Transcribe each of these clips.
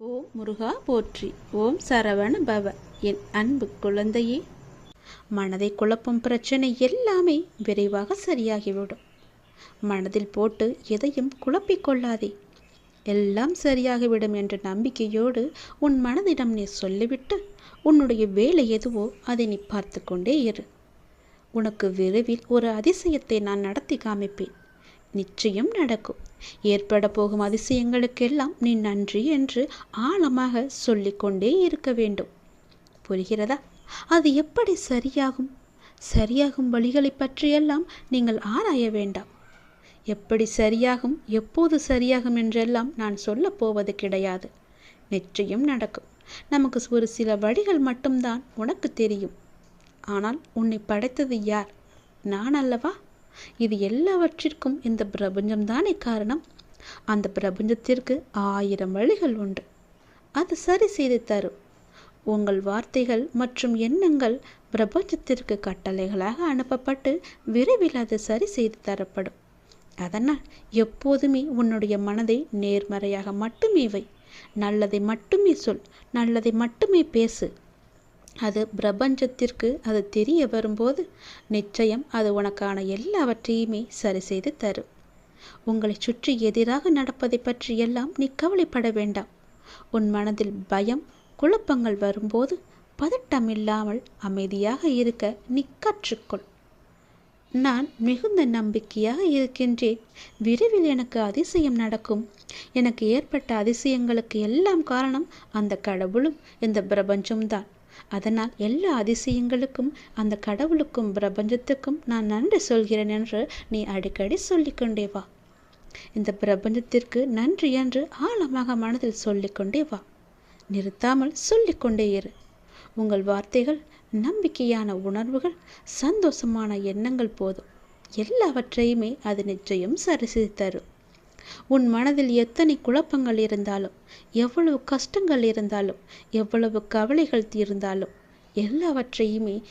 ஓம் முருகா போற்றி. ஓம் சரவண பவ. என் அன்பு குழந்தையே மனதை குழப்பும் பிரச்சனை எல்லாமே விரைவாக சரியாகிவிடும். மனதில் போட்டு எதையும் குழப்பிக் கொள்ளாதே. எல்லாம் சரியாகிவிடும் என்ற நம்பிக்கையோடு உன் மனதிடம் நீ சொல்லிவிட்டு உன்னுடைய வேலை எதுவோ அதை நீ பார்த்து கொண்டே இரு. உனக்கு விரைவில் ஒரு அதிசயத்தை நான் நடத்தி காமிப்பேன். நிச்சயம் நடக்கும். ஏற்பட போகும் அதிசயங்களுக்கெல்லாம் நீ நன்றி என்று ஆழமாக சொல்லிக்கொண்டே இருக்க வேண்டும். புரிகிறதா? அது எப்படி சரியாகும்? சரியாகும் வழிகளை பற்றியெல்லாம் நீங்கள் ஆராய வேண்டாம். எப்படி சரியாகும் எப்போது சரியாகும் என்றெல்லாம் நான் சொல்லப் போவது கிடையாது. நிச்சயம் நடக்கும். நமக்கு ஒரு சில வழிகள் மட்டும்தான் உனக்கு தெரியும். ஆனால் உன்னை படைத்தது யார்? நான் அல்லவா? இது எல்லாவற்றிற்கும் இந்த பிரபஞ்சம்தானே காரணம்? அந்த பிரபஞ்சத்திற்கு ஆயிரம் வழிகள் உண்டு. அது சரி செய்து தரும். உங்கள் வார்த்தைகள் மற்றும் எண்ணங்கள் பிரபஞ்சத்திற்கு கட்டளைகளாக அனுப்பப்பட்டு விரைவில் அது சரி செய்து தரப்படும். அதனால் எப்போதுமே உன்னுடைய மனதை நேர்மறையாக மட்டுமே வை. நல்லதை மட்டுமே சொல். நல்லதை மட்டுமே பேசு. அது பிரபஞ்சத்திற்கு அது தெரிய வரும்போது நிச்சயம் அது உனக்கான எல்லாவற்றையுமே சரி செய்து தரும். உங்களை சுற்றி எதிராக நடப்பதை பற்றி எல்லாம் நீ கவலைப்பட வேண்டாம். உன் மனதில் பயம் குழப்பங்கள் வரும்போது பதட்டம் இல்லாமல் அமைதியாக இருக்க நீ கற்றுக்கொள். நான் மிகுந்த நம்பிக்கையாக இருக்கின்றேன். விரைவில் எனக்கு அதிசயம் நடக்கும். எனக்கு ஏற்பட்ட அதிசயங்களுக்கு எல்லாம் காரணம் அந்த கடவுளும் இந்த பிரபஞ்சம்தான் அதனால் எல்லா அதிசயங்களுக்கும் அந்த கடவுளுக்கும் பிரபஞ்சத்துக்கும் நான் நன்றி சொல்கிறேன் என்று நீ அடிக்கடி சொல்லிக்கொண்டே வா. இந்த பிரபஞ்சத்திற்கு நன்றி என்று ஆழமாக மனதில் சொல்லிக்கொண்டே வா. நிறுத்தாமல் சொல்லிக்கொண்டே இரு. உங்கள் வார்த்தைகள் நம்பிக்கையான உணர்வுகள் சந்தோஷமான எண்ணங்கள் போதும். எல்லாவற்றையுமே அது நிச்சயம் சரி செய்து தரும். உன் மனதில் எத்தனை குழப்பங்கள் இருந்தாலும் எவ்வளவு கஷ்டங்கள் இருந்தாலும் எவ்வளவு கவலைகள் தீர்ந்தாலும் எல்லாவற்றையுமே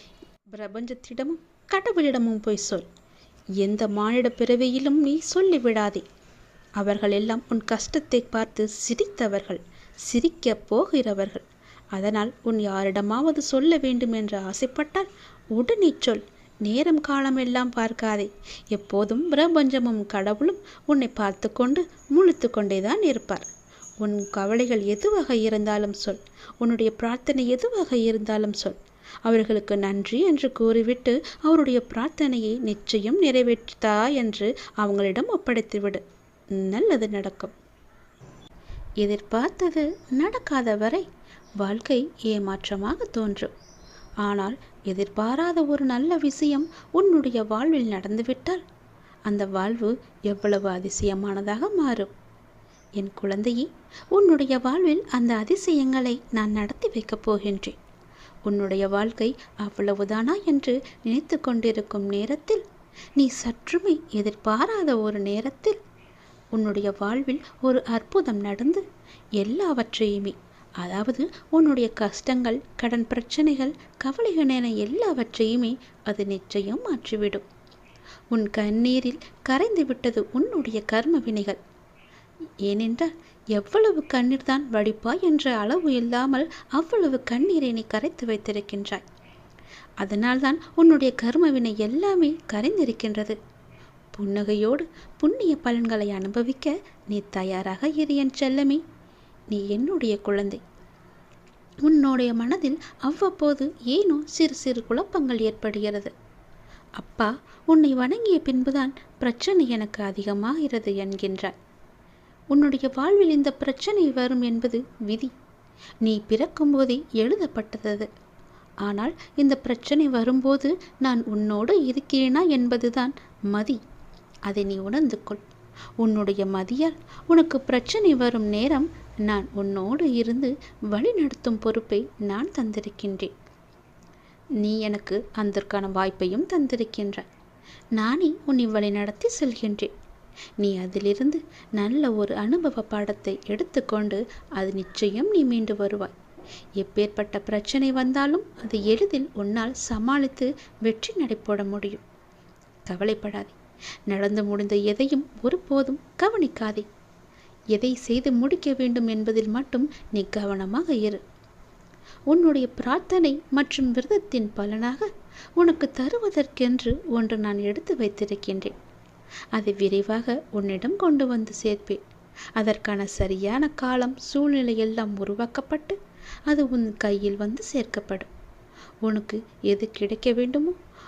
பிரபஞ்சத்திடமும் கடவுளிடமும் போய் சொல். எந்த மானிட பிறவியிலும் நீ சொல்லிவிடாதே. அவர்கள் எல்லாம் உன் கஷ்டத்தை பார்த்து சிரித்தவர்கள் சிரிக்கப் போகிறவர்கள். அதனால் உன் யாரிடமாவது சொல்ல வேண்டும் என்று ஆசைப்பட்டால் உடனே சொல். நேரம் காலம் எல்லாம் பார்க்காதே. எப்போதும் பிரபஞ்சமும் கடவுளும் உன்னை பார்த்து கொண்டு முழித்து கொண்டேதான் இருப்பார். உன் கவலைகள் எதுவாக இருந்தாலும் சொல். உன்னுடைய பிரார்த்தனை எதுவாக இருந்தாலும் சொல். அவர்களுக்கு நன்றி என்று கூறிவிட்டு அவருடைய பிரார்த்தனையை நிச்சயம் நிறைவேற்றா என்று அவங்களிடம் ஒப்படைத்துவிடு. நல்லது நடக்கும். எதிர்பார்த்தது நடக்காத வரை வாழ்க்கை ஏமாற்றமாக தோன்றும். ஆனால் எதிர்பாராத ஒரு நல்ல விஷயம் உன்னுடைய வாழ்வில் நடந்துவிட்டால் அந்த வாழ்வு எவ்வளவு அதிசயமானதாக மாறும். என் குழந்தையே உன்னுடைய வாழ்வில் அந்த அதிசயங்களை நான் நடத்தி வைக்கப் போகின்றேன். உன்னுடைய வாழ்க்கை அவ்வளவுதானா என்று நினைத்து கொண்டிருக்கும் நேரத்தில் நீ சற்றுமே எதிர்பாராத ஒரு நேரத்தில் உன்னுடைய வாழ்வில் ஒரு அற்புதம் நடந்து எல்லாவற்றையுமே அதாவது உன்னுடைய கஷ்டங்கள் கடன் பிரச்சனைகள் கவலைகள் என எல்லாவற்றையுமே அது நிச்சயம் மாற்றிவிடும். உன் கண்ணீரில் கரைந்து விட்டது உன்னுடைய கர்ம வினைகள். ஏனென்றால் எவ்வளவு கண்ணீர் தான் வடிப்பாய் என்ற அளவு இல்லாமல் அவ்வளவு கண்ணீரை நீ கரைத்து வைத்திருக்கின்றாய். அதனால்தான் உன்னுடைய கர்மவினை எல்லாமே கரைந்திருக்கின்றது. புன்னகையோடு புண்ணிய பலன்களை அனுபவிக்க நீ தயாராக இரு என் செல்லமே. நீ என்னுடைய குழந்தை. உன்னுடைய மனதில் அவ்வப்போது ஏனோ சிறு சிறு குழப்பங்கள் ஏற்படுகிறது. அப்பா உன்னை வணங்கிய பின்புதான் பிரச்சனை எனக்கு அதிகமாகிறது என்கின்றாய் உன்னுடைய வாழ்வில் இந்த பிரச்சனை வரும் என்பது விதி. நீ பிறக்கும்போதே எழுதப்பட்டது. ஆனால் இந்த பிரச்சனை வரும்போது நான் உன்னோடு இருக்கிறேனா என்பதுதான் மதி. அதை நீ உணர்ந்து கொள். உன்னுடைய மதியால் உனக்கு பிரச்சனை வரும் நேரம் நான் உன்னோடு இருந்து வழிநடத்தும் பொறுப்பை நான் தந்திருக்கின்றேன். நீ எனக்கு அதற்கான வாய்ப்பையும் தந்திருக்கின்ற. நானே உன்னை வழிநடத்தி செல்கின்றேன். நீ அதிலிருந்து நல்ல ஒரு அனுபவ பாடத்தை எடுத்துக்கொண்டு அது நிச்சயம் நீ மீண்டு வருவாய். எப்பேற்பட்ட பிரச்சனை வந்தாலும் அது எளிதில் உன்னால் சமாளித்து வெற்றி நடைபோட முடியும். கவலைப்படாதே. நடந்து முடிந்த எதையும் ஒருபோதும் கவனிக்காதே. எதை செய்து முடிக்க வேண்டும் என்பதில் மட்டும் நீ கவனமாக இரு. உன்னுடைய பிரார்த்தனை மற்றும் விரதத்தின் பலனாக உனக்கு தருவதற்கென்று ஒன்று நான் எடுத்து வைத்திருக்கின்றேன். அதை விரைவாக உன்னிடம் கொண்டு வந்து சேர்ப்பேன். அதற்கான சரியான காலம் சூழ்நிலை எல்லாம் உருவாக்கப்பட்டு அது உன் கையில் வந்து சேர்க்கப்படும். உனக்கு எது கிடைக்க வேண்டுமோ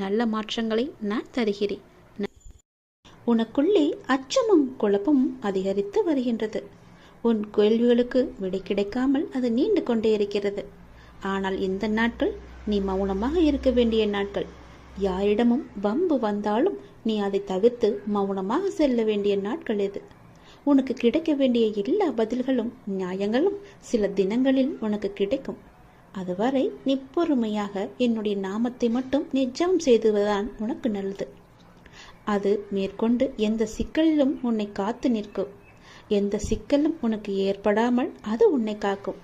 நல்ல மாற்றங்களை நான் தருகிறேன். உனக்குள்ளே அச்சமும் குழப்பமும் அதிகரித்து வருகின்றது. உன் கேள்விகளுக்கு விடை கிடைக்காமல் அது நீண்டு கொண்டே இருக்கிறது. ஆனால் இந்த நாட்கள் நீ மௌனமாக இருக்க வேண்டிய நாட்கள். யாரிடமும் வம்பு வந்தாலும் நீ அதை தவிர்த்து மௌனமாக செல்ல வேண்டிய நாட்கள் இது உனக்கு கிடைக்க வேண்டிய எல்லா பதில்களும் நியாயங்களும் சில தினங்களில் உனக்கு கிடைக்கும். அதுவரை நீ பொறுமையாக என்னுடைய நாமத்தை மட்டும் நிஜம் செய்துவதுதான் உனக்கு நல்லது. அது மேற்கொண்டு எந்த சிக்கலிலும் உன்னை காத்து நிற்கும். எந்த சிக்கலும் உனக்கு ஏற்படாமல் அது உன்னை காக்கும்.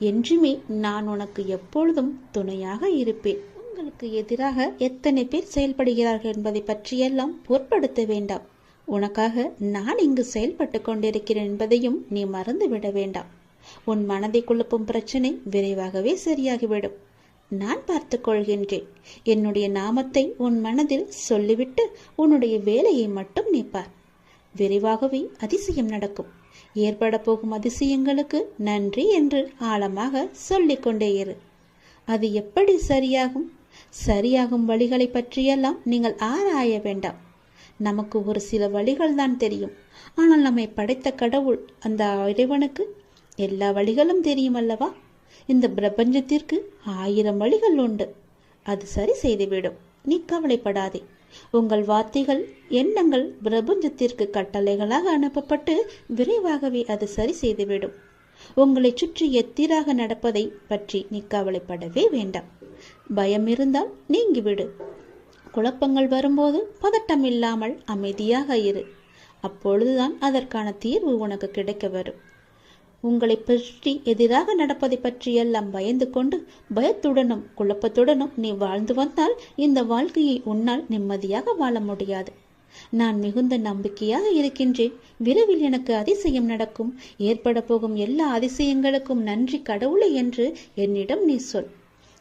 என்றுமே நான் உனக்கு எப்பொழுதும் துணையாக இருப்பேன். உங்களுக்கு எதிராக எத்தனை பேர் செயல்படுகிறார்கள் என்பதை பற்றியெல்லாம் பொருட்படுத்த வேண்டாம். உனக்காக நான் இங்கு செயல்பட்டு கொண்டிருக்கிறேன் என்பதையும் நீ மறந்து விட வேண்டாம். உன் மனதை குழப்பும் பிரச்சனை விரைவாகவே சரியாகிவிடும். நான் பார்த்து கொள்கின்றேன். என்னுடைய நாமத்தை உன் மனதில் சொல்லிவிட்டு உன்னுடைய வேலையை மட்டும் நீப்பார். விரைவாகவே அதிசயம் நடக்கும். ஏற்பட போகும் அதிசயங்களுக்கு நன்றி என்று ஆழமாக சொல்லிக்கொண்டே இரு. அது எப்படி சரியாகும்? சரியாகும் வழிகளை பற்றியெல்லாம் நீங்கள் ஆராய வேண்டாம். நமக்கு ஒரு சில வழிகள் தான் தெரியும். ஆனால் நம்மை படைத்த கடவுள் அந்த இறைவனுக்கு எல்லா வழிகளும் தெரியும் அல்லவா இந்த பிரபஞ்சத்திற்கு ஆயிரம் வழிகள் உண்டு. அது சரி செய்துவிடும். நீ கவலைப்படாதே. உங்கள் வார்த்தைகள் எண்ணங்கள் பிரபஞ்சத்திற்கு கட்டளைகளாக அனுப்பப்பட்டு விரைவாகவே அது சரி செய்துவிடும். உங்களை சுற்றி எத்திராக நடப்பதை பற்றி நீ கவலைப்படவே வேண்டாம். பயம் இருந்தால் நீங்கிவிடு. குழப்பங்கள் வரும்போது பதட்டம் இல்லாமல் அமைதியாக இரு. அப்பொழுதுதான் அதற்கான தீர்வு உனக்கு கிடைக்க வரும். உங்களை பற்றி எதிராக நடப்பதை பற்றியெல்லாம் பயந்து கொண்டு பயத்துடனும் குழப்பத்துடனும் நீ வாழ்ந்து வந்தால் இந்த வாழ்க்கையை உன்னால் நிம்மதியாக வாழ முடியாது. நான் மிகுந்த நம்பிக்கையாக இருக்கின்றேன். விரைவில் எனக்கு அதிசயம் நடக்கும். ஏற்பட போகும் எல்லா அதிசயங்களுக்கும் நன்றி கடவுளை என்று என்னிடம் நீ சொல்.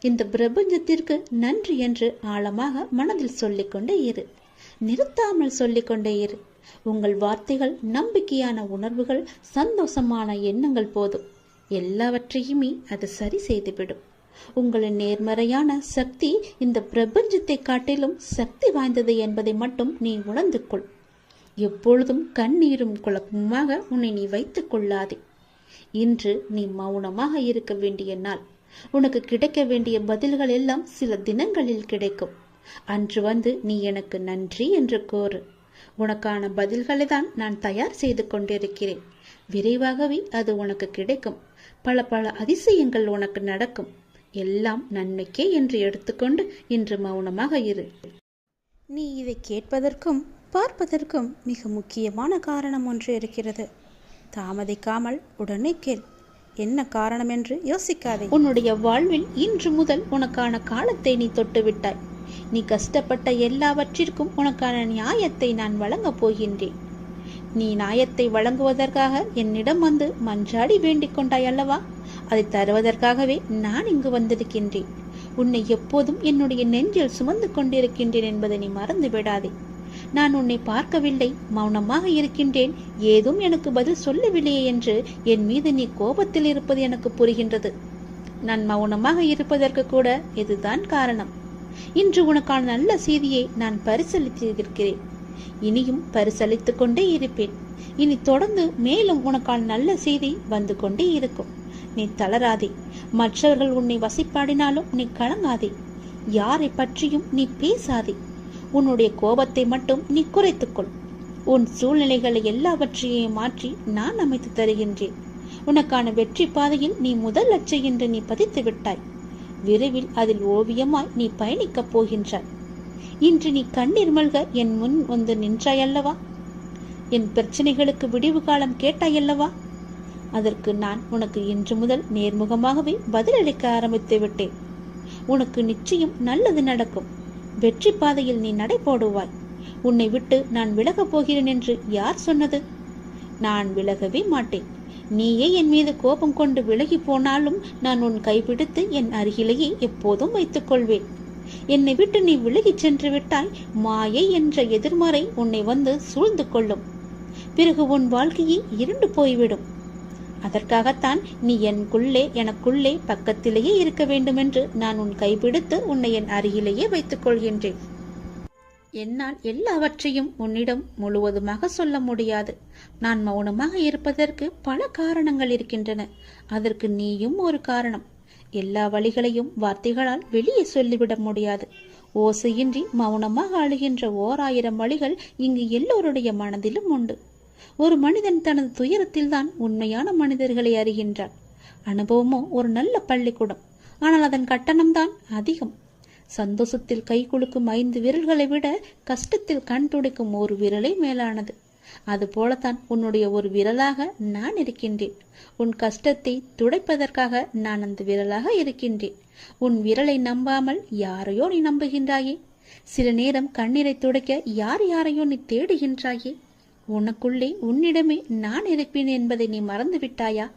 இந்த பிரபஞ்சத்திற்கு நன்றி என்று ஆழமாக மனதில் சொல்லிக்கொண்டே இரு. நிறுத்தாமல் சொல்லிக்கொண்டே இரு. உங்கள் வார்த்தைகள் நம்பிக்கையான உணர்வுகள் சந்தோஷமான எண்ணங்கள் போதும். எல்லாவற்றையுமே அது சரி செய்துவிடும். உங்களின் நேர்மறையான சக்தி இந்த பிரபஞ்சத்தை காட்டிலும் சக்தி வாய்ந்தது என்பதை மட்டும் நீ உணர்ந்து கொள் எப்பொழுதும் கண்ணீரும் குழப்பமாக உன்னை நீ வைத்துக் கொள்ளாதே. இன்று நீ மௌனமாக இருக்க வேண்டிய நாள். உனக்கு கிடைக்க வேண்டிய பதில்கள் எல்லாம் சில தினங்களில் கிடைக்கும். அன்று வந்து நீ எனக்கு நன்றி என்று கோரு உனக்கான பதில்களை தான் நான் தயார் செய்து கொண்டிருக்கிறேன். விரைவாகவே அது உனக்கு கிடைக்கும். பல பல அதிசயங்கள் உனக்கு நடக்கும். எல்லாம் நன்மைக்கே என்று எடுத்துக்கொண்டு இன்று மௌனமாக இரு. நீ இதை கேட்பதற்கும் பார்ப்பதற்கும் மிக முக்கியமான காரணம் ஒன்று இருக்கிறது. தாமதிக்காமல் உடனே கேள். என்ன காரணம் என்று யோசிக்காதே. உன்னுடைய வாழ்வில் இன்று முதல் உனக்கான காலத்தை நீ தொட்டுவிட்டாய். நீ கஷ்டப்பட்ட எல்லாவற்றிற்கும் உனக்கான நியாயத்தை நான் வழங்கப் போகின்றேன். நீ நியாயத்தை வழங்குவதற்காக என்னிடம் வந்து மன்றாடி வேண்டிக் கொண்டாய் அல்லவா? அதை தருவதற்காகவே நான் இங்கு வந்திருக்கின்றேன். உன்னை எப்போதும் என்னுடைய நெஞ்சில் சுமந்து கொண்டிருக்கின்றேன் என்பதை நீ மறந்து விடாதே. நான் உன்னை பார்க்கவில்லை மௌனமாக இருக்கின்றேன். ஏதும் எனக்கு பதில் சொல்லவில்லையே என்று என் மீது நீ கோபத்தில் இருப்பது எனக்கு புரிகின்றது. நான் மௌனமாக இருப்பதற்கு கூட இதுதான் காரணம். இன்று உனக்கான நல்ல செய்தியை நான் பரிசளித்திருக்கிறேன். இனியும் பரிசளித்துக் கொண்டே இருப்பேன். இனி தொடர்ந்து மேலும் உனக்கான நல்ல செய்தி வந்து கொண்டே இருக்கும். நீ தளராதே. மற்றவர்கள் உன்னை வசிப்பாடினாலும் நீ கலங்காதே. யாரை பற்றியும் நீ பேசாதே. உன்னுடைய கோபத்தை மட்டும் நீ குறைத்துக்கொள். உன் சூழ்நிலைகளை எல்லாவற்றையும் மாற்றி நான் அமைத்து தருகின்றேன். உனக்கான வெற்றி பாதையில் நீ முதல் லட்சை என்று நீ பதித்து விட்டாய். விரைவில் அதில் ஓவியமாய் நீ பயணிக்கப் போகின்றாய். இன்று நீ கண்ணீர் மல்க என் முன் வந்து நின்றாயல்லவா? என் பிரச்சனைகளுக்கு விடிவு காலம் கேட்டாயல்லவா? அதற்கு நான் உனக்கு இன்று முதல் நேர்முகமாகவே பதிலளிக்க ஆரம்பித்து விட்டேன். உனக்கு நிச்சயம் நல்லது நடக்கும். வெற்றி பாதையில் நீ நடை போடுவாய். உன்னை விட்டு நான் விலகப் போகிறேன் என்று யார் சொன்னது? நான் விலகவே மாட்டேன். நீயே என் மீது கோபம் கொண்டு விலகி போனாலும் நான் உன் கைப்பிடித்து என் அருகிலேயே எப்போதும் வைத்துக் கொள்வேன் என்னை விட்டு நீ விலகிச் சென்று விட்டாய் மாயை என்ற எதிர்மறை உன்னை வந்து சூழ்ந்து கொள்ளும். பிறகு உன் வாழ்க்கையை இருண்டு போய்விடும். அதற்காகத்தான் நீ எனக்குள்ளே எனக்குள்ளே பக்கத்திலேயே இருக்க வேண்டுமென்று நான் உன் கைப்பிடித்து உன்னை என் அருகிலேயே வைத்துக் கொள்கின்றேன் என்னால் எல்லாவற்றையும் உன்னிடம் முழுவதுமாக சொல்ல முடியாது. நான் மௌனமாக இருப்பதற்கு பல காரணங்கள் இருக்கின்றன. அதற்கு நீயும் ஒரு காரணம். எல்லா வழிகளையும் வார்த்தைகளால் வெளியே சொல்லிவிட முடியாது. ஓசையின்றி மௌனமாக அழுகின்ற ஓர் ஆயிரம் வழிகள் இங்கு எல்லோருடைய மனதிலும் உண்டு. ஒரு மனிதன் தனது துயரத்தில்தான் உண்மையான மனிதர்களை அறிகின்றான். அனுபவமோ ஒரு நல்ல பள்ளிக்கூடம். ஆனால் அதன் கட்டணம்தான் அதிகம். சந்தோஷத்தில் கை குலுக்கும் ஐந்து விரல்களை விட கஷ்டத்தில் கண் துடைக்கும் ஒரு விரலை மேலானது. அதுபோலத்தான் உன்னுடைய ஒரு விரலாக நான் இருக்கின்றேன். உன் கஷ்டத்தை துடைப்பதற்காக நான் அந்த விரலாக இருக்கின்றேன். உன் விரலை நம்பாமல் யாரையோ நீ நம்புகின்றாயே? சில நேரம் கண்ணீரை துடைக்க யார் யாரையோ நீ தேடுகின்றாயே? உனக்குள்ளே உன்னிடமே நான் இருப்பேன் என்பதை நீ மறந்து விட்டாயா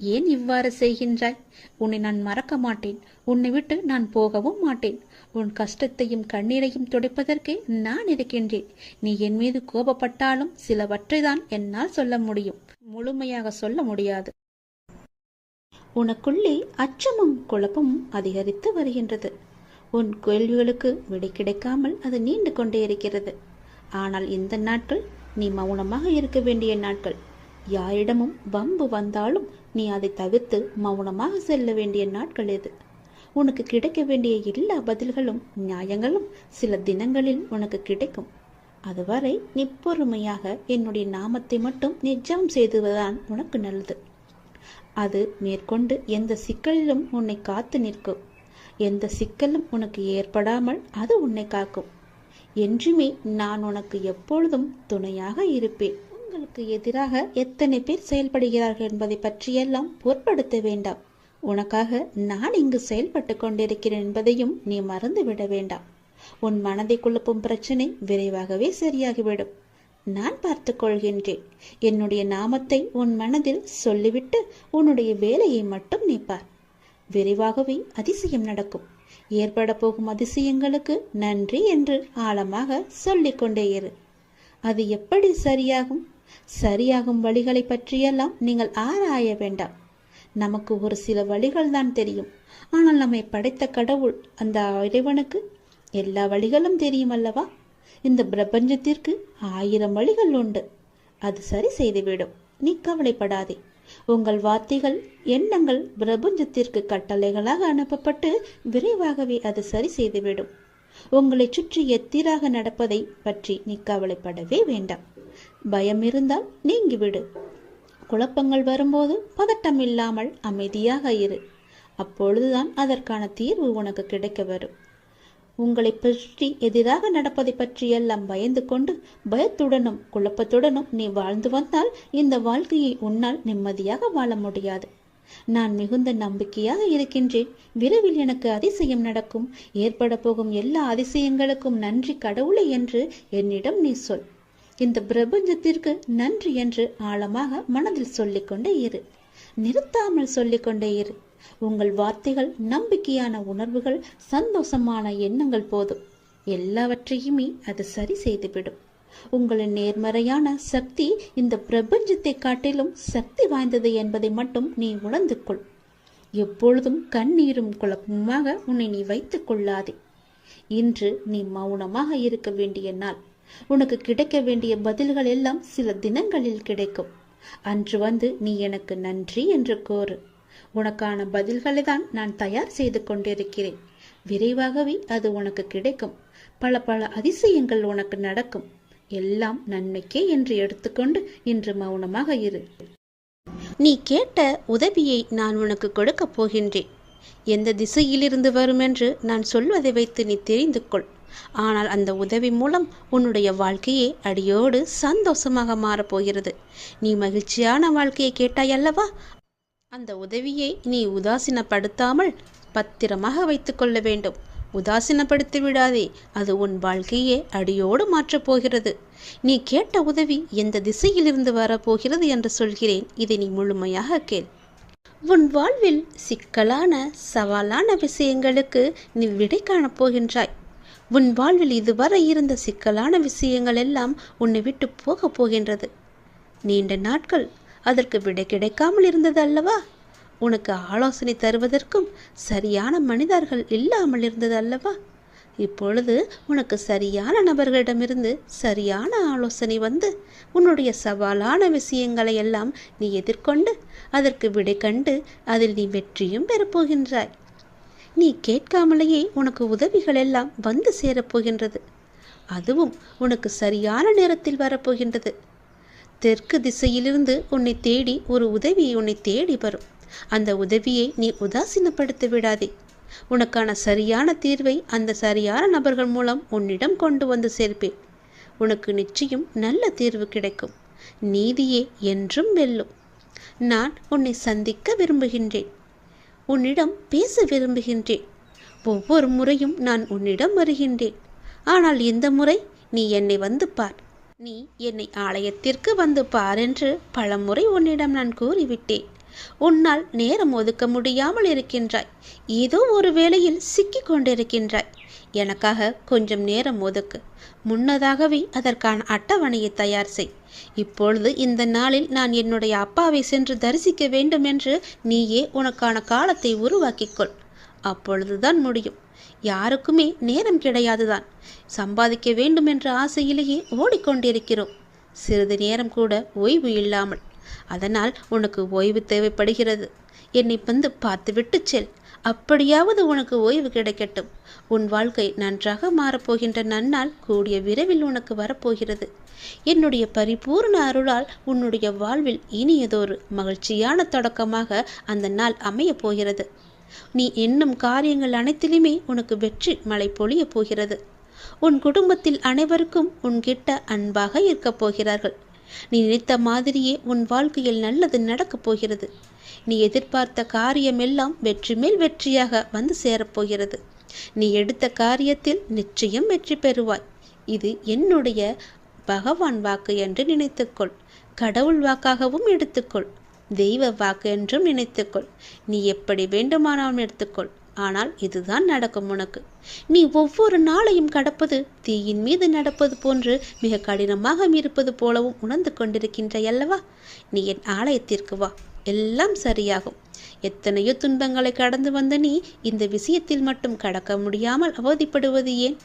ஏன் இவ்வாறு செய்கின்றாய்? உன்னை நான் மறக்க மாட்டேன். உன்னை விட்டு நான் போகவும் மாட்டேன். உன் கஷ்டத்தையும் கண்ணீரையும் துடைப்பதற்கே நான் இருக்கின்றேன். நீ என் மீது கோபப்பட்டாலும் சிலவற்றை தான் என்னால் சொல்ல முடியும். முழுமையாக சொல்ல முடியாது. உனக்குள்ளே அச்சமும் குழப்பமும் அதிகரித்து வருகின்றது. உன் கேள்விகளுக்கு விடை கிடைக்காமல் அது நீண்டு கொண்டே இருக்கிறது. ஆனால் இந்த நாட்கள் நீ மௌனமாக இருக்க வேண்டிய நாட்கள். யாரிடமும் வம்பு வந்தாலும் நீ அதை தவிர்த்து மௌனமாக செல்ல வேண்டிய நாட்கள் இது உனக்கு கிடைக்க வேண்டிய எல்லா பதில்களும் நியாயங்களும் சில தினங்களில் உனக்கு கிடைக்கும். அதுவரை நீ பொறுமையாக என்னுடைய நாமத்தை மட்டும் நிஜம் செய்துவதுதான் உனக்கு நல்லது. அது மேற்கொண்டு எந்த சிக்கலிலும் உன்னை காத்து நிற்கும். எந்த சிக்கலும் உனக்கு ஏற்படாமல் அது உன்னை காக்கும். என்றுமே நான் உனக்கு எப்பொழுதும் துணையாக இருப்பேன். உங்களுக்கு எதிராக எத்தனை பேர் செயல்படுகிறார்கள் என்பதை பற்றியெல்லாம் பொருட்படுத்த வேண்டாம். உனக்காக நான் இங்கு செயல்பட்டு கொண்டிருக்கிறேன் என்பதையும் நீ மறந்துவிட வேண்டாம். உன் மனதை குழப்பும் பிரச்சனை விரைவாகவே சரியாகிவிடும். நான் பார்த்துக் கொள்கின்றேன். என்னுடைய நாமத்தை உன் மனதில் சொல்லிவிட்டு உன்னுடைய வேலையை மட்டும் நீ பார். விரைவாகவே அதிசயம் நடக்கும். ஏற்பட போகும் அதிசயங்களுக்கு நன்றி என்று ஆழமாக சொல்லிக்கொண்டே இரு. அது எப்படி சரியாகும்? சரியாகும் வழிகளை பற்றியெல்லாம் நீங்கள் ஆராய வேண்டாம். நமக்கு ஒரு சில வழிகள் தான் தெரியும். ஆனால் நம்மை படைத்த கடவுள் அந்த இறைவனுக்கு எல்லா வழிகளும் தெரியும் அல்லவா இந்த பிரபஞ்சத்திற்கு ஆயிரம் வழிகள் உண்டு. அது சரி செய்துவிடும். நீ கவலைப்படாதே. உங்கள் வார்த்தைகள் எண்ணங்கள் பிரபஞ்சத்திற்கு கட்டளைகளாக அனுப்பப்பட்டு விரைவாகவே அது சரி செய்துவிடும். உங்களை சுற்றி எத்திராக நடப்பதை பற்றி நீ கவலைப்படவே வேண்டாம். பயம் இருந்தால் நீங்கிவிடு. குழப்பங்கள் வரும்போது பதட்டம் இல்லாமல் அமைதியாக இரு. அப்பொழுதுதான் அதற்கான தீர்வு உனக்கு கிடைக்க வரும். உங்களை பற்றி எதிராக நடப்பதை பற்றியெல்லாம் பயந்து கொண்டு பயத்துடனும் குழப்பத்துடனும் நீ வாழ்ந்து வந்தால் இந்த வாழ்க்கையை உன்னால் நிம்மதியாக வாழ முடியாது. நான் மிகுந்த நம்பிக்கையாக இருக்கின்றேன். விரைவில் எனக்கு அதிசயம் நடக்கும். ஏற்பட போகும் எல்லா அதிசயங்களுக்கும் நன்றி கடவுளை என்று என்னிடம் நீ சொல். இந்த பிரபஞ்சத்திற்கு நன்றி என்று ஆழமாக மனதில் சொல்லிக்கொண்டே இரு. நிறுத்தாமல் சொல்லிக்கொண்டே இரு. உங்கள் வார்த்தைகள் நம்பிக்கையான உணர்வுகள் சந்தோஷமான எண்ணங்கள் போதும். எல்லாவற்றையுமே அது சரி செய்துவிடும். உங்களின் நேர்மறையான சக்தி இந்த பிரபஞ்சத்தை காட்டிலும் சக்தி வாய்ந்தது என்பதை மட்டும் நீ உணர்ந்து கொள் எப்பொழுதும் கண்ணீரும் குழப்பமாக உன்னை நீ வைத்துக் கொள்ளாதே. இன்று நீ மௌனமாக இருக்க வேண்டிய நாள். உனக்கு கிடைக்க வேண்டிய பதில்கள் எல்லாம் சில தினங்களில் கிடைக்கும். அன்று வந்து நீ எனக்கு நன்றி என்று கோரு. உனக்கான பதில்களை தான் நான் தயார் செய்து கொண்டிருக்கிறேன். விரைவாகவே அது உனக்கு கிடைக்கும். பல பல அதிசயங்கள் உனக்கு நடக்கும். எல்லாம் நன்மைக்கே என்று எடுத்துக்கொண்டு இன்று மௌனமாக இரு. நீ கேட்ட உதவியை நான் உனக்கு கொடுக்கப் போகின்றேன். எந்த திசையிலிருந்து வரும் என்று நான் சொல்வதை வைத்து நீ தெரிந்து கொள். ஆனால் அந்த உதவி மூலம் உன்னுடைய வாழ்க்கையே அடியோடு சந்தோஷமாக மாறப்போகிறது. நீ மகிழ்ச்சியான வாழ்க்கையை கேட்டாய் அல்லவா? அந்த உதவியை நீ உதாசீனப்படுத்தாமல் பத்திரமாக வைத்துக்கொள்ள வேண்டும். உதாசீனப்படுத்தி விடாதே அது உன் வாழ்க்கையே அடியோடு மாற்றப் போகிறது. நீ கேட்ட உதவி எந்த திசையிலிருந்து வரப்போகிறது என்று சொல்கிறேன். இதை நீ முழுமையாக கேள். உன் வாழ்வில் சிக்கலான சவாலான விஷயங்களுக்கு நீ விடை காணப் போகின்றாய். உன் வாழ்வில் இதுவரை இருந்த சிக்கலான விஷயங்கள் எல்லாம் உன்னை விட்டு போகப் போகின்றது. நீண்ட நாட்கள் அதற்கு விடை கிடைக்காமல் இருந்தது அல்லவா? உனக்கு ஆலோசனை தருவதற்கும் சரியான மனிதர்கள் இல்லாமல் இருந்தது அல்லவா? இப்பொழுது உனக்கு சரியான நபர்களிடமிருந்து சரியான ஆலோசனை வந்து உன்னுடைய சவாலான விஷயங்களை எல்லாம் நீ எதிர்கொண்டு அதற்கு விடை கண்டு அதில் நீ வெற்றியும் பெறப்போகின்றாய் நீ கேட்காமலேயே உனக்கு உதவிகள் எல்லாம் வந்து சேரப்போகின்றது. அதுவும் உனக்கு சரியான நேரத்தில் வரப்போகின்றது. தெற்கு திசையிலிருந்து உன்னை தேடி ஒரு உதவி உன்னை தேடி வரும். அந்த உதவியை நீ உதாசீனப்படுத்தி விடாதே. உனக்கான சரியான தீர்வை அந்த சரியான நபர்கள் மூலம் உன்னிடம் கொண்டு வந்து சேர்ப்பேன். உனக்கு நிச்சயம் நல்ல தீர்வு கிடைக்கும். நீதியே என்றும் வெல்லும். நான் உன்னை சந்திக்க விரும்புகின்றேன். உன்னிடம் பேச விரும்புகின்றேன். ஒவ்வொரு முறையும் நான் உன்னிடம் வருகின்றேன். ஆனால் இந்த முறை நீ என்னை வந்து பார். நீ என்னை ஆலயத்திற்கு வந்து பார் என்று பலமுறை உன்னிடம் நான் கூறிவிட்டேன். உன்னால் நேரம் ஒதுக்க முடியாமல் இருக்கின்றாய். ஏதோ ஒரு வேளையில் சிக்கிக் கொண்டிருக்கின்றாய். எனக்காக கொஞ்சம் நேரம் ஒதுக்கு. முன்னதாகவே அதற்கான அட்டவணையை தயார் செய். இப்பொழுது இந்த நாளில் நான் என்னுடைய அப்பாவை சென்று தரிசிக்க வேண்டும் என்று நீயே உனக்கான காலத்தை உருவாக்கிக்கொள். அப்பொழுதுதான் முடியும். யாருக்குமே நேரம் கிடையாதுதான். சம்பாதிக்க வேண்டும் என்ற ஆசையிலேயே ஓடிக்கொண்டிருக்கிறோம். சிறிது நேரம் கூட ஓய்வு இல்லாமல். அதனால் உனக்கு ஓய்வு தேவைப்படுகிறது. என்னை வந்து பார்த்துவிட்டு செல். அப்படியாவது உனக்கு ஓய்வு கிடைக்கட்டும். உன் வாழ்க்கை நன்றாக மாறப்போகின்ற நன்னால் கூடிய விரைவில் உனக்கு வரப்போகிறது. என்னுடைய பரிபூர்ண அருளால் உன்னுடைய வாழ்வில் இனியதொரு மகிழ்ச்சியான தொடக்கமாக அந்த நாள் அமையப் போகிறது. நீ என்னும் காரியங்கள் அனைத்திலுமே உனக்கு வெற்றி மழை பொழியப் போகிறது. உன் குடும்பத்தில் அனைவருக்கும் உன்கிட்ட அன்பாக இருக்கப் போகிறார்கள். நீ நினைத்த மாதிரியே உன் வாழ்க்கையில் நல்லது நடக்கப் போகிறது. நீ எதிர்பார்த்த காரியமெல்லாம் வெற்றி மேல் வெற்றியாக வந்து சேரப்போகிறது. நீ எடுத்த காரியத்தில் நிச்சயம் வெற்றி பெறுவாய். இது என்னுடைய பகவான் வாக்கு என்று நினைத்துக்கொள். கடவுள் வாக்காகவும் எடுத்துக்கொள். தெய்வ வாக்கு என்றும் நினைத்துக்கொள். நீ எப்படி வேண்டுமானாலும் எடுத்துக்கொள். ஆனால் இதுதான் நடக்கும் உனக்கு. நீ ஒவ்வொரு நாளையும் கடப்பது தீயின் மீது நடப்பது போன்று மிக கடினமாக இருப்பது போலவும் உணர்ந்து கொண்டிருக்கின்ற அல்லவா? நீ என் ஆலயத்திற்கு வா. எல்லாம் சரியாகும். எத்தனையோ துன்பங்களை கடந்து வந்த நீ இந்த விஷயத்தில் மட்டும் கடக்க முடியாமல் அவதிப்படுவது ஏன்?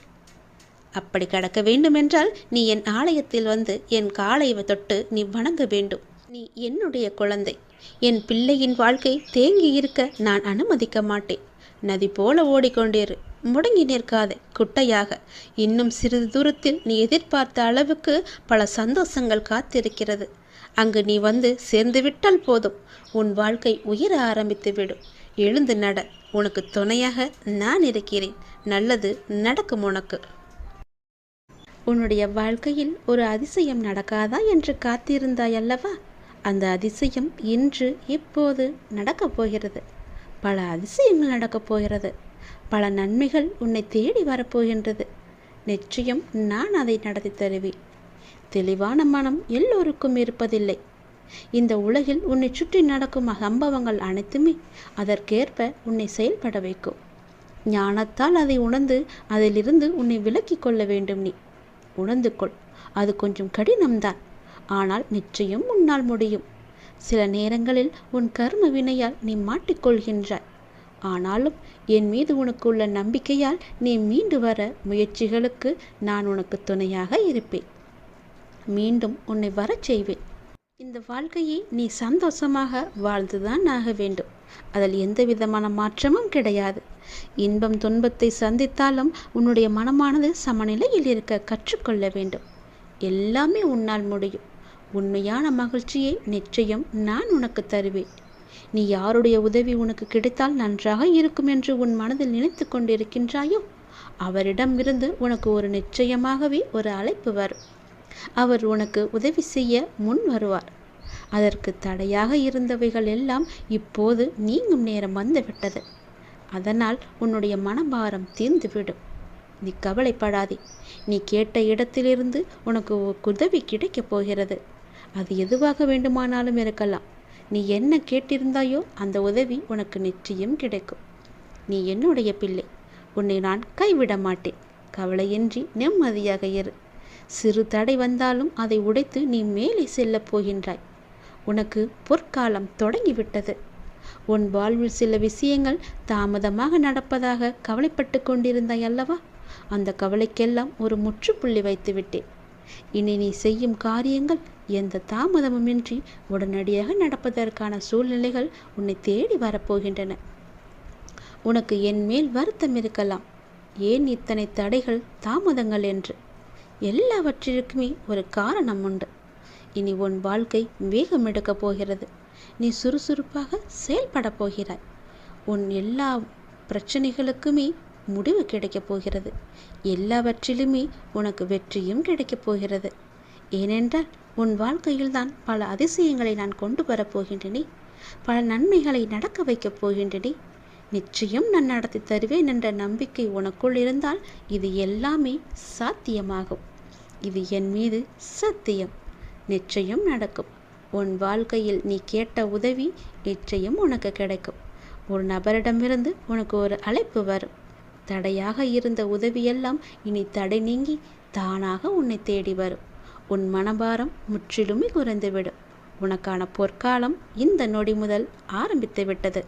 அப்படி கடக்க வேண்டுமென்றால் நீ என் ஆலயத்தில் வந்து என் காலை தொட்டு நீ வணங்க வேண்டும். நீ என்னுடைய குழந்தை. என் பிள்ளையின் வாழ்க்கை தேங்கி இருக்க நான் அனுமதிக்க மாட்டேன். நதி போல ஓடிக்கொண்டிரு. முடங்கி நிற்காதே குட்டையாக. இன்னும் சிறிது தூரத்தில் நீ எதிர்பார்த்த அளவுக்கு பல சந்தோஷங்கள் காத்திருக்கிறது. அங்கு நீ வந்து சேர்ந்து விட்டால் போதும். உன் வாழ்க்கை உயர ஆரம்பித்து விடும் எழுந்து நட. உனக்கு துணையாக நான் இருக்கிறேன். நல்லது நடக்கும் உனக்கு. உன்னுடைய வாழ்க்கையில் ஒரு அதிசயம் நடக்காதா என்று காத்திருந்தாய் அல்லவா? அந்த அதிசயம் இன்று இப்போது நடக்கப் போகிறது. பல அதிசயங்கள் நடக்கப் போகிறது. பல நன்மைகள் உன்னை தேடி வரப்போகின்றது நிச்சயம் நான் அதை நடத்தி தருவேன். தெளிவான மனம் எல்லோருக்கும் இருப்பதில்லை. இந்த உலகில் உன்னை சுற்றி நடக்கும் சம்பவங்கள் அனைத்துமே அதற்கேற்ப உன்னை செயல்பட வைக்கும். ஞானத்தால் அதை உணர்ந்து அதிலிருந்து உன்னை விலக்கிக் கொள்ள வேண்டும் நீ. உணர்ந்து கொள் அது கொஞ்சம் கடினம்தான் ஆனால் நிச்சயம் உன்னால் முடியும். சில நேரங்களில் உன் கர்ம வினையால் நீ மாட்டிக்கொள்கின்றாய் ஆனாலும் என் மீது உனக்கு உள்ள நம்பிக்கையால் நீ மீண்டு வர முயற்சிகளுக்கு நான் உனக்கு துணையாக இருப்பேன். மீண்டும் உன்னை வரச் செய்வேன். இந்த வாழ்க்கையை நீ சந்தோஷமாக வாழ்ந்துதான் ஆக வேண்டும். அதில் எந்த விதமான மாற்றமும் கிடையாது. இன்பம் துன்பத்தை சந்தித்தாலும் உன்னுடைய மனமானது சமநிலையில் இருக்க கற்றுக்கொள்ள வேண்டும். எல்லாமே உன்னால் முடியும். உண்மையான மகிழ்ச்சியை நிச்சயம் நான் உனக்கு தருவேன். நீ யாருடைய உதவி உனக்கு கிடைத்தால் நன்றாக இருக்கும் என்று உன் மனதில் நினைத்து கொண்டிருக்கின்றாயோ? அவரிடமிருந்து உனக்கு ஒரு நிச்சயமாகவே ஒரு அழைப்பு வரும். அவர் உனக்கு உதவி செய்ய முன் வருவார். அதற்கு தடையாக இருந்தவைகள் எல்லாம் இப்போது நீங்கும் நேரம் வந்துவிட்டது. அதனால் உன்னுடைய மனபாரம் தீர்ந்துவிடும். நீ கவலைப்படாதே. நீ கேட்ட இடத்திலிருந்து உனக்கு உதவி கிடைக்கப் போகிறது. அது எதுவாக வேண்டுமானாலும் இருக்கலாம். நீ என்ன கேட்டிருந்தாயோ அந்த உதவி உனக்கு நிச்சயம் கிடைக்கும். நீ என்னுடைய பிள்ளை. உன்னை நான் கைவிட மாட்டேன். கவலையின்றி நிம்மதியாக இரு. சிறு தடை வந்தாலும் அதை உடைத்து நீ மேலே செல்லப் போகின்றாய். உனக்கு பொற்காலம் தொடங்கிவிட்டது. உன் வாழ்வில் சில விஷயங்கள் தாமதமாக நடப்பதாக கவலைப்பட்டு கொண்டிருந்தாய் அல்லவா? அந்த கவலைக்கெல்லாம் ஒரு முற்றுப்புள்ளி வைத்து விட்டேன் இனி நீ செய்யும் காரியங்கள் எந்த தாமதமுமின்றி உடனடியாக நடப்பதற்கான சூழ்நிலைகள் உன்னை தேடி வரப்போகின்றன. உனக்கு என் மேல் வருத்தம் இருக்கலாம். ஏன் இத்தனை தடைகள் தாமதங்கள் என்று? எல்லாவற்றிற்குமே ஒரு காரணம் உண்டு இனி உன் வாழ்க்கை வேகம் எடுக்கப் போகிறது. நீ சுறுசுறுப்பாக செயல்பட போகிறாய். உன் எல்லா பிரச்சனைகளுக்குமே முடிவு கிடைக்கப் போகிறது. எல்லாவற்றிலுமே உனக்கு வெற்றியும் கிடைக்கப் போகிறது. ஏனென்றால் உன் வாழ்க்கையில்தான் பல அதிசயங்களை நான் கொண்டு வரப்போகின்றனே பல நன்மைகளை நடக்க வைக்கப் போகின்றனே. நிச்சயம் நான் நடத்தி தருவேன் என்ற நம்பிக்கை உனக்குள் இருந்தால் இது எல்லாமே சாத்தியமாகும். இது என் மீது சத்தியம். நிச்சயம் நடக்கும். உன் வாழ்க்கையில் நீ கேட்ட உதவி நிச்சயம் உனக்கு கிடைக்கும். ஒரு நபரிடமிருந்து உனக்கு ஒரு அழைப்பு வரும். தடையாக இருந்த உதவியெல்லாம் இனி தடை நீங்கி தானாக உன்னை தேடி வரும். உன் மனபாரம் முற்றிலுமே குறைந்துவிடும். உனக்கான பொற்காலம் இந்த நொடி முதல் ஆரம்பித்து விட்டது